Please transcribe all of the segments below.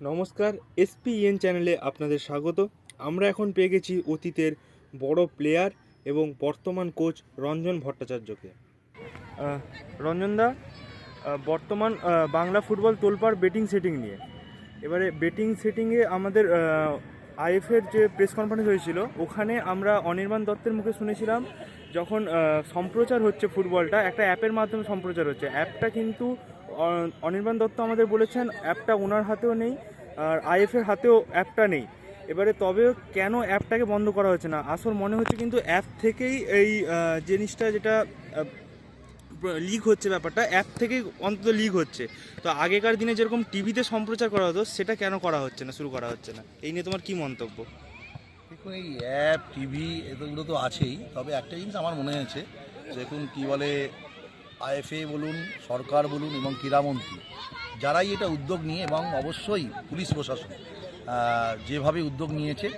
নমস্কার, এসপিএন চ্যানেলে আপনাদের স্বাগত। আমরা এখন পেয়ে গেছি অতীতের বড় প্লেয়ার এবং বর্তমান কোচ রঞ্জন ভট্টাচার্যকে। রঞ্জনদা বর্তমান বাংলা ফুটবল তোলপাড় বেটিং সেটিং নিয়ে। এবারে বেটিং সেটিংয়ে আমাদের আইএফের যে প্রেস কনফারেন্স হয়েছিল, ওখানে আমরা অনির্বাণ দত্তের মুখে শুনেছিলাম যখন সম্প্রচার হচ্ছে ফুটবলটা একটা অ্যাপের মাধ্যমে সম্প্রচার হচ্ছে। অ্যাপটা কিন্তু অনির্বাণ দত্ত আমাদের বলেছেন, অ্যাপটা ওনার হাতেও নেই, আর আইএফের হাতেও অ্যাপটা নেই। এবারে তবেও কেন অ্যাপটাকে বন্ধ করা হচ্ছে না? আসল মনে হচ্ছে কিন্তু অ্যাপ থেকেই এই জিনিসটা যেটা লিক হচ্ছে ব্যাপারটা, অ্যাপ থেকেই অন্তত লিক হচ্ছে। তো আগেকার দিনে যেরকম টিভিতে সম্প্রচার করা হতো, সেটা কেন করা হচ্ছে না, শুরু করা হচ্ছে না? এই নিয়ে তোমার কি মন্তব্য? দেখুন, এই অ্যাপ, টিভি, এগুলো তো আছেই, তবে একটা জিনিস আমার মনে হয়েছে দেখুন কি বলে আইএফএ বলুন, সরকার বলুন এবং ক্রীড়ামন্ত্রী, যারাই এটা উদ্যোগ নিয়ে এবং অবশ্যই পুলিশ প্রশাসন যেভাবে উদ্যোগ নিয়েছে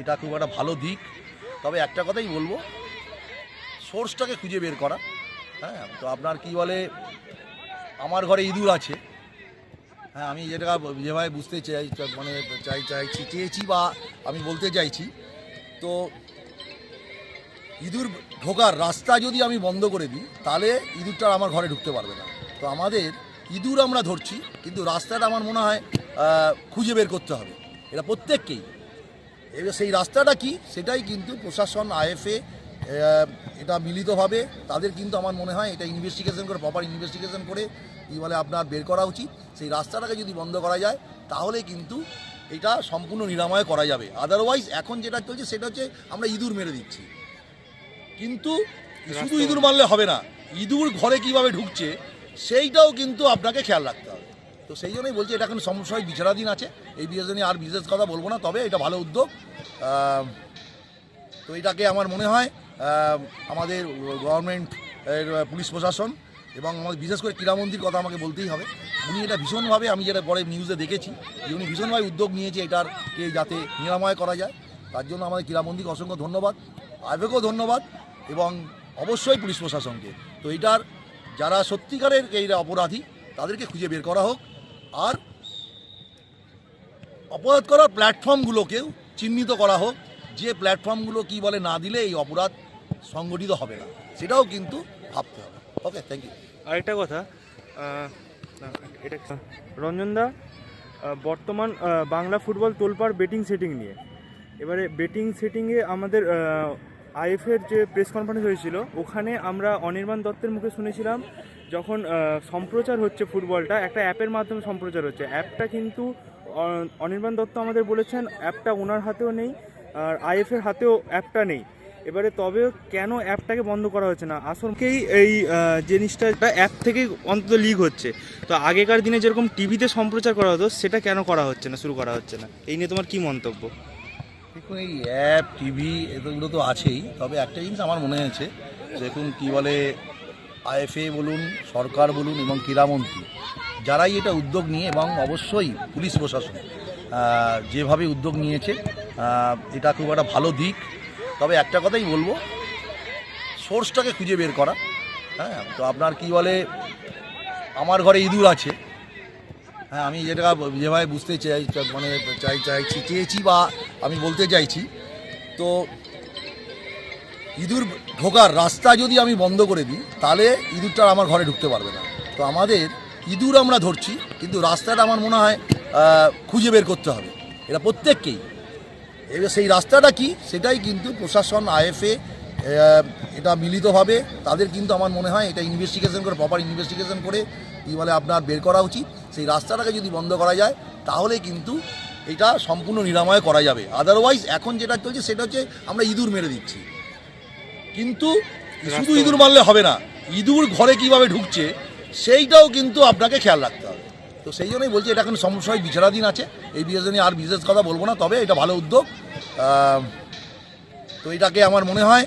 এটা খুব একটা ভালো দিক। তবে একটা কথাই বলব, সোর্সটাকে খুঁজে বের করা হ্যাঁ তো আপনার কি বলে, আমার ঘরে ইঁদুর আছে হ্যাঁ আমি যেটা যেভাবে বুঝতে চাই মানে চাই, চাইছি, চেয়েছি বা আমি বলতে চাইছি, তো ইঁদুর ঢোকার রাস্তা যদি আমি বন্ধ করে দিই, তাহলে ইঁদুরটা আমার ঘরে ঢুকতে পারবে না। তো আমাদের ইঁদুর আমরা ধরছি, কিন্তু রাস্তাটা আমার মনে হয় খুঁজে বের করতে হবে। এটা প্রত্যেককেই। এবার সেই রাস্তাটা কি, সেটাই কিন্তু প্রশাসন, আইএফএ এটা মিলিতভাবে, তাদের কিন্তু আমার মনে হয় এটা ইনভেস্টিগেশন করে প্রপার ইনভেস্টিগেশন করে, কী বলে, আপনার বের করা উচিত। সেই রাস্তাটাকে যদি বন্ধ করা যায়, তাহলে কিন্তু এটা সম্পূর্ণ নিরাময় করা যাবে। আদারওয়াইজ এখন যেটা চলছে, সেটা হচ্ছে আমরা ইঁদুর মেরে দিচ্ছি। কিন্তু শুধু ইঁদুর মারলে হবে না ইঁদুর ঘরে কীভাবে ঢুকছে সেইটাও কিন্তু আপনাকে খেয়াল রাখতে হবে। তো সেই জন্যই বলছি এটা এখন সমস্যায় বিচারাধীন আছে এই বিষয়ে নিয়ে আর বিশেষ কথা বলব না তবে এটা ভালো উদ্যোগ। তো এটাকে আমার মনে হয় আমাদের গভর্নমেন্ট পুলিশ প্রশাসন এবং আমাদের বিশেষ করে ক্রীড়ামন্ত্রীর কথা আমাকে বলতেই হবে। উনি এটা ভীষণভাবে আমি যেটা পরে নিউজে দেখেছি যে উনি ভীষণভাবে উদ্যোগ নিয়েছে এটার কে যাতে নিরাময় করা যায়। তার জন্য আমাদের ক্রীড়ামন্ত্রীকে অসংখ্য ধন্যবাদ। আইবেকেও ধন্যবাদ। এবং অবশ্যই পুলিশ প্রশাসনকে। তো এটার যারা সত্যিকারের এই অপরাধী, তাদেরকে খুঁজে বের করা হোক। আর অপরাধ করার প্ল্যাটফর্মগুলোকেও চিহ্নিত করা হোক। যে প্ল্যাটফর্মগুলো কি বলে না দিলে এই অপরাধ সংগঠিত হবে না। সেটাও কিন্তু ভাবতে হবে। ওকে থ্যাংক ইউ আরেকটা কথা এটা রঞ্জনদা বর্তমান বাংলা ফুটবল তোলপার বেটিং সেটিং নিয়ে। এবারে বেটিং সেটিংয়ে আমাদের আইএফের যে প্রেস কনফারেন্স হয়েছিল, ওখানে আমরা অনির্বাণ দত্তের মুখে শুনেছিলাম যখন সম্প্রচার হচ্ছে ফুটবলটা, একটা অ্যাপের মাধ্যমে সম্প্রচার হচ্ছে। অ্যাপটা কিন্তু অনির্বাণ দত্ত আমাদের বলেছেন, অ্যাপটা ওনার হাতেও নেই, আর আইএফের হাতেও অ্যাপটা নেই। এবারে তবেও কেন অ্যাপটাকে বন্ধ করা হচ্ছে না? আসলকেই এই জিনিসটা অ্যাপ থেকে অন্তত লিক হচ্ছে। তো আগেকার দিনে যেরকম টিভিতে সম্প্রচার করা হতো, সেটা কেন করা হচ্ছে না, শুরু করা হচ্ছে না? এই নিয়ে তোমার কি মন্তব্য? দেখুন, এই অ্যাপ টিভি এগুলো তো আছেই, তবে একটা জিনিস আমার মনে হয়েছে, দেখুন কি বলে আইএফএ বলুন, সরকার বলুন এবং ক্রীড়ামন্ত্রী যারাই এটা উদ্যোগ নিয়ে এবং অবশ্যই পুলিশ প্রশাসন যেভাবে উদ্যোগ নিয়েছে এটা খুব একটা ভালো দিক, তবে একটা কথাই বলব সোর্সটাকে খুঁজে বের করা হ্যাঁ তো আপনার কি বলে, আমার ঘরে ইঁদুর আছে হ্যাঁ আমি যেটা যেভাবে বুঝতে চাই মানে চাই চাইছি চেয়েছি বা আমি বলতে চাইছি, তো ইঁদুর ঢোকার রাস্তা যদি আমি বন্ধ করে দিই, তাহলে ইঁদুরটা আমার ঘরে ঢুকতে পারবে না। তো আমাদের ইঁদুর আমরা ধরছি, কিন্তু রাস্তাটা আমার মনে হয় খুঁজে বের করতে হবে। এটা প্রত্যেককেই। এবার সেই রাস্তাটা কি, সেটাই কিন্তু প্রশাসন, আইএফএ এটা মিলিতভাবে, তাদের কিন্তু আমার মনে হয় এটা ইনভেস্টিগেশন করে প্রপার ইনভেস্টিগেশন করে কি বলে আপনার বের করা উচিত। সেই রাস্তাটাকে যদি বন্ধ করা যায় তাহলে কিন্তু এটা সম্পূর্ণ নিরাময় করা যাবে। আদারওয়াইজ এখন যেটা চলছে সেটা হচ্ছে আমরা ইঁদুর মেরে দিচ্ছি। কিন্তু শুধু ইঁদুর মারলে হবে না ইঁদুর ঘরে কীভাবে ঢুকছে সেইটাও কিন্তু আপনাকে খেয়াল রাখতে হবে। তো সেই জন্যই বলছি এটা এখন সমস্যায় বিচারাধীন আছে। এই বিষয়ে নিয়ে আর বিশেষ কথা বলব না তবে এটা ভালো উদ্যোগ। তো এটাকে আমার মনে হয়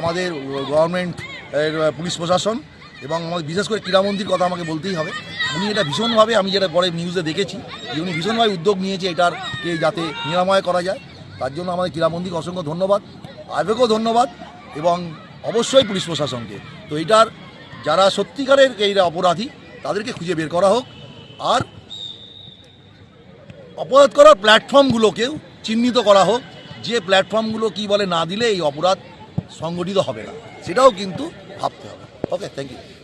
আমাদের গভর্নমেন্ট পুলিশ প্রশাসন এবং আমাদের বিশেষ করে ক্রীড়ামন্ত্রীর কথা আমাকে বলতেই হবে। উনি এটা ভীষণভাবে আমি যেটা পরে নিউজে দেখেছি যে উনি ভীষণভাবে উদ্যোগ নিয়েছে এটার কে যাতে নিরাময় করা যায়। তার জন্য আমাদের ক্রীড়ামন্ত্রীকে অসংখ্য ধন্যবাদ আইবেকেও ধন্যবাদ এবং অবশ্যই পুলিশ প্রশাসনকে। তো এটার যারা সত্যিকারের এই অপরাধী, তাদেরকে খুঁজে বের করা হোক। আর অপরাধ করার প্ল্যাটফর্মগুলোকেও চিহ্নিত করা হোক। যে প্ল্যাটফর্মগুলো কি বলে না দিলে এই অপরাধ সংগঠিত হবে না, সেটাও কিন্তু ভাবতে হবে। Okay thank you